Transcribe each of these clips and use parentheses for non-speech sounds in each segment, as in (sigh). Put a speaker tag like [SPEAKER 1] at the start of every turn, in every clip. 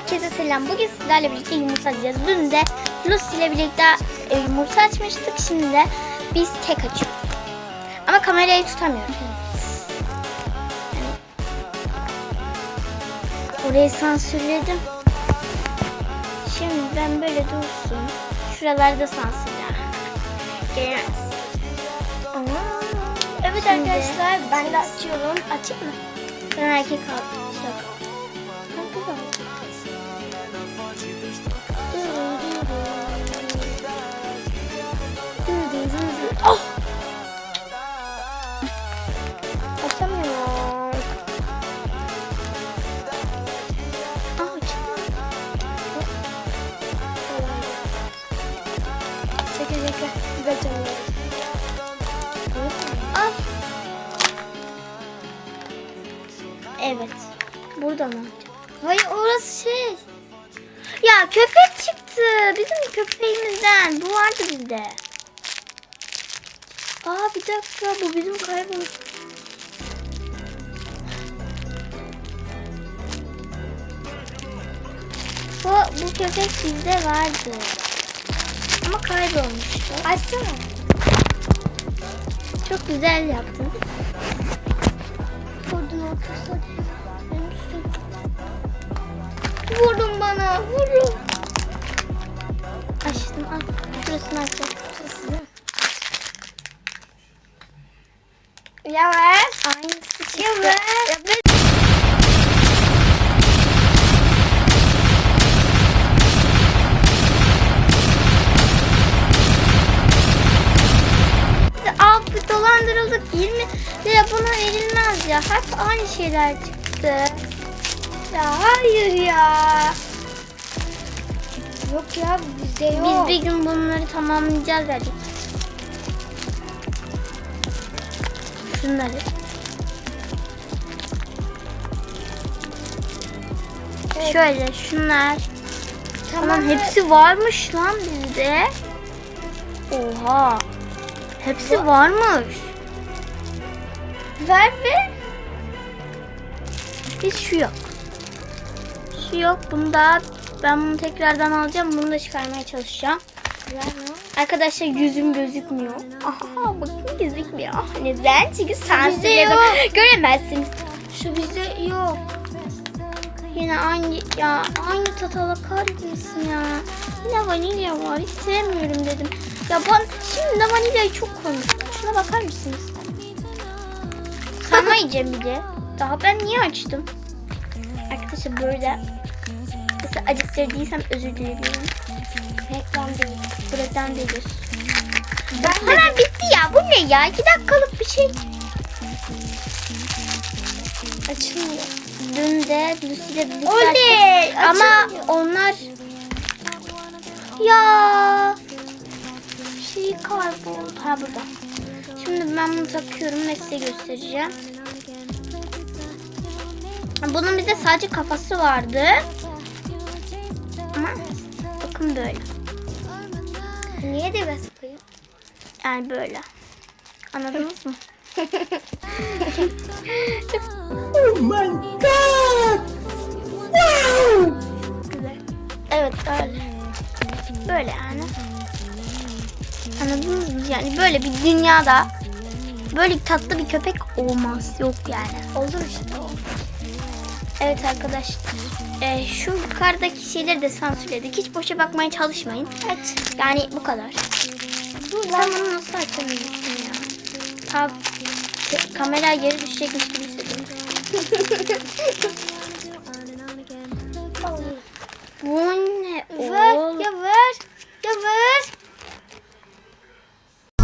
[SPEAKER 1] Herkese selam. Bugün sizlerle birlikte yumurta açacağız. Dün de Lucy ile birlikte e, yumurta açmıştık. Şimdi de biz kek açıyoruz. Ama kamerayı tutamıyorum. Orayı sansürledim. Şimdi ben böyle dursun. Şuralarda sansürler. Gelmez. Evet
[SPEAKER 2] Şimdi
[SPEAKER 1] arkadaşlar ben de açıyorum. Açayım mı? Ben erkek aldım. Şaka. Evet. Burada mı? Hayır orası şey. Ya köpek çıktı. Bizim köpeğimizden. Bu vardı bizde. Aa bir dakika bu bizim kaybolmuş. Bu, bu köpek bizde vardı. Ama kaybolmuştu.
[SPEAKER 2] Açsana.
[SPEAKER 1] Çok güzel yaptın. Vurun bana, vurun. Açtım, al. Şurasını açacağım. Şurası değil mi?
[SPEAKER 2] Yavaş.
[SPEAKER 1] Aynısı çıktı.
[SPEAKER 2] Yavaş.
[SPEAKER 1] Al aynı şeyler çıktı.
[SPEAKER 2] Ya hayır ya. Yok ya bizde yok.
[SPEAKER 1] Biz bir gün bunları tamamlayacağız hadi. Şunları.
[SPEAKER 2] Evet.
[SPEAKER 1] Şöyle şunlar. Tamam
[SPEAKER 2] Tamam,
[SPEAKER 1] hepsi varmış lan bizde. Oha. Hepsi varmış.
[SPEAKER 2] ver be.
[SPEAKER 1] Hiç şu yok. Şu yok. Bunda ben bunu tekrardan alacağım. Bunu da çıkarmaya çalışacağım. Arkadaşlar yüzüm gözükmüyor. Aha bakın gözükmüyor. Neden? Çünkü sansürledim. Göremezsiniz.
[SPEAKER 2] Şu bizde yok.
[SPEAKER 1] Yine aynı ya aynı tatala kahretmesin ya. Yine vanilya var. Hiç sevmiyorum dedim. Ya ben şimdi de vanilyayı çok koymuş. Şuna bakar mısınız? Sana yiyeceğim bir de. Daha ben niye açtım? Arkadaşlar böyle Nasıl acıktırdıysam özür diliyorum.
[SPEAKER 2] Reklam değil.
[SPEAKER 1] Buradan değil.
[SPEAKER 2] Ben
[SPEAKER 1] Hemen bitti ya. Bu ne ya? İki dakikalık bir şey.
[SPEAKER 2] açılmıyor.
[SPEAKER 1] Dün de Lucy ile birlikte
[SPEAKER 2] Oley!
[SPEAKER 1] Ama onlar ya şey kayboldu. Ha burada. Şimdi ben bunu takıyorum ve size göstereceğim. Bunun bize sadece kafası vardı. Ama bakın böyle.
[SPEAKER 2] Niye de basıyor?
[SPEAKER 1] Yani böyle. Anladınız mı?
[SPEAKER 3] Oh my god! Wow!
[SPEAKER 1] Güzel. Evet öyle. Böyle yani. Anladınız mı? Yani böyle bir dünyada böyle tatlı bir köpek olmaz. Yok yani.
[SPEAKER 2] Olur işte.
[SPEAKER 1] Evet arkadaşlar. Ee, şu yukarıdaki şeyleri de sansürledik. Hiç boşa bakmaya çalışmayın.
[SPEAKER 2] Aç.
[SPEAKER 1] Yani bu kadar.
[SPEAKER 2] Dur
[SPEAKER 1] Ben
[SPEAKER 2] lan.
[SPEAKER 1] bunu nasıl açamıyorsun ya? Tab kamera geri düşecekmiş gibi hissediyorum. (laughs) Bu ne
[SPEAKER 2] ver.
[SPEAKER 1] oğlum?
[SPEAKER 2] Ya ver. Ya ver.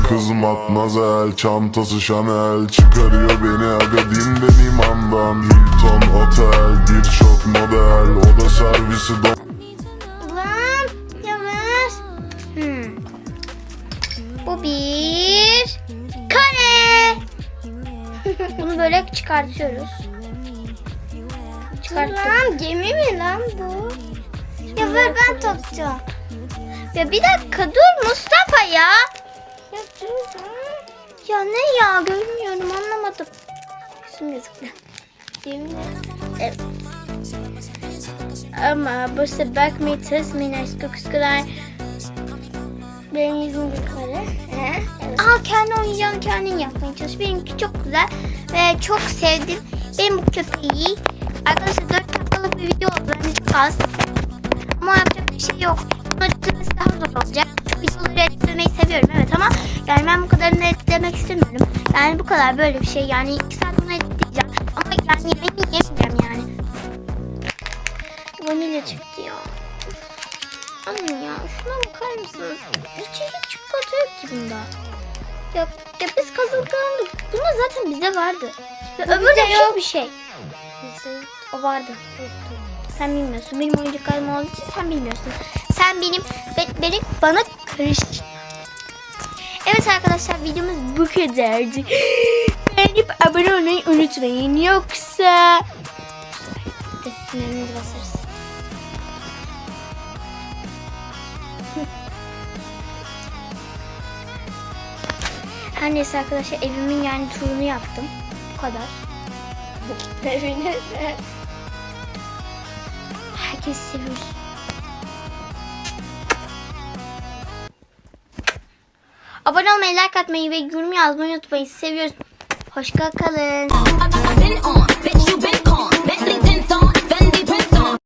[SPEAKER 4] Kız matmazel çantası Chanel Çıkarıyor beni Agadim limandan Hilton Otel Oda servisi don
[SPEAKER 2] Lan. Ya ver.
[SPEAKER 1] Hmm. Bu bir kare. (laughs) Bunu böyle çıkartıyoruz. Çıkarttık.
[SPEAKER 2] lan. Gemi mi lan bu? Ya ver ben tutacağım.
[SPEAKER 1] Ya bir dakika dur Mustafa ya.
[SPEAKER 2] Ya dur lan.
[SPEAKER 1] Ya ne ya görmüyorum anlamadım. Yüzüm gözüktü.
[SPEAKER 2] Gemi.
[SPEAKER 1] Evet. Ama bu sefer bakmayı tırsmayın aşkı kuşkular.
[SPEAKER 2] Benim yüzüm yukarı. Evet.
[SPEAKER 1] Aa kendi oyuncağını kendin yapmaya çalış. Benimki çok güzel ve çok sevdim. Benim bu köpeği arkadaşlar 4 dakikalık bir video oldu. Bence çok az. Ama yapacak bir şey yok. Bunu editlemesi daha zor olacak. Şu videoları editlemeyi seviyorum evet ama yani ben bu kadarını editlemek istemiyorum. Yani bu kadar böyle bir şey. Yani 2 saat bunu editleyeceğim. Ama yani yemeğini yemeyeceğim yani. Vanilya çıktı ya. Anne ya şuna bakar mısınız? İçecek çikolata yok ki bunda. Ya, ya biz kazıklandık. Bunlar zaten bizde vardı. Ve öbürü de yok bir şey.
[SPEAKER 2] Bizim
[SPEAKER 1] O vardı. Sen bilmiyorsun. Benim oyuncaklarım olduğu için sen bilmiyorsun. Sen benim, be, beni bana karış. Evet arkadaşlar videomuz bu kadardı. (gasps) Beğenip abone olmayı unutmayın. Yoksa... Sinirinizi basarız. Her neyse arkadaşlar evimin yani turunu yaptım. Bu kadar. (laughs)
[SPEAKER 2] evine
[SPEAKER 1] Herkes seviyoruz. Abone olmayı, like atmayı ve yorum yazmayı unutmayın. Seviyoruz. Hoşça kalın.